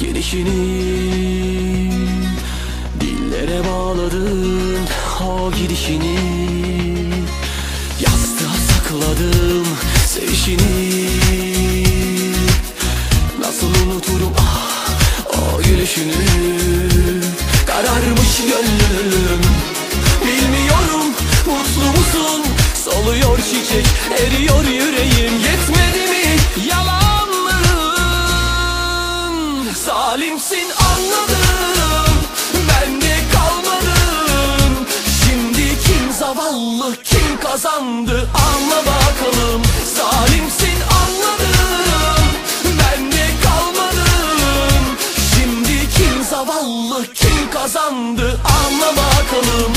gelişini Dillere bağladın o gidişini. Yastığa sakladım sevişini. Nasıl unuturum ah o gülüşünü. Kararmış gönlüm. Bilmiyorum mutlu musun? Soluyor çiçek eriyor yüreğim Zalimsin anladım. Bende kalmadın Şimdi kim zavallı kim kazandı? Anla bakalım. Zalimsin anladım. Bende kalmadın Şimdi kim zavallı kim kazandı? Anla bakalım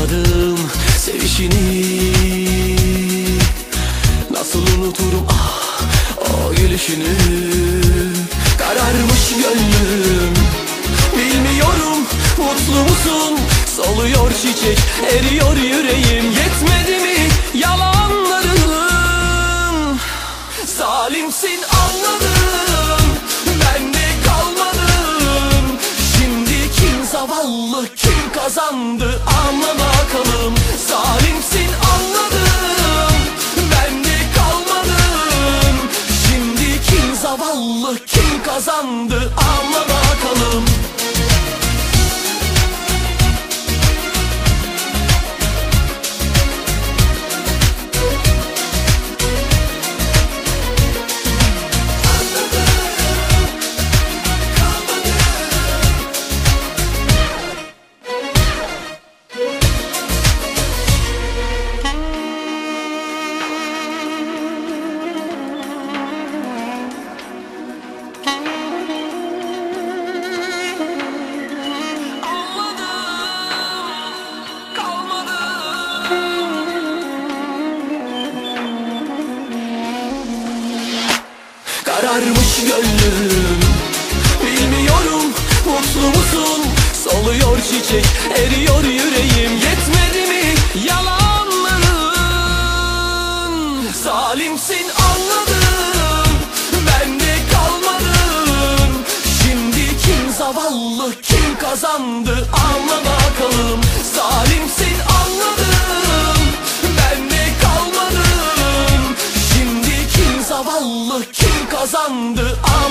sakladım sevişini. Nasıl unuturum ah o gülüşünü? Kararmış gönlüm. Bilmiyorum mutlu musun? Soluyor çiçek eriyor yüreğim. Yetmedi mi kim kazandı Anla bakalım. Zalimsin anladım. Bende kalmadın Şimdi kim zavallı kim kazandı Anla Kararmış gönlüm. Bilmiyorum mutlu musun? Soluyor çiçek eriyor yüreğim. Yetmedi mi yalanların Zalimsin anladım. Bende kalmadın Şimdi kim zavallı kim kazandı? Anla kazandı ama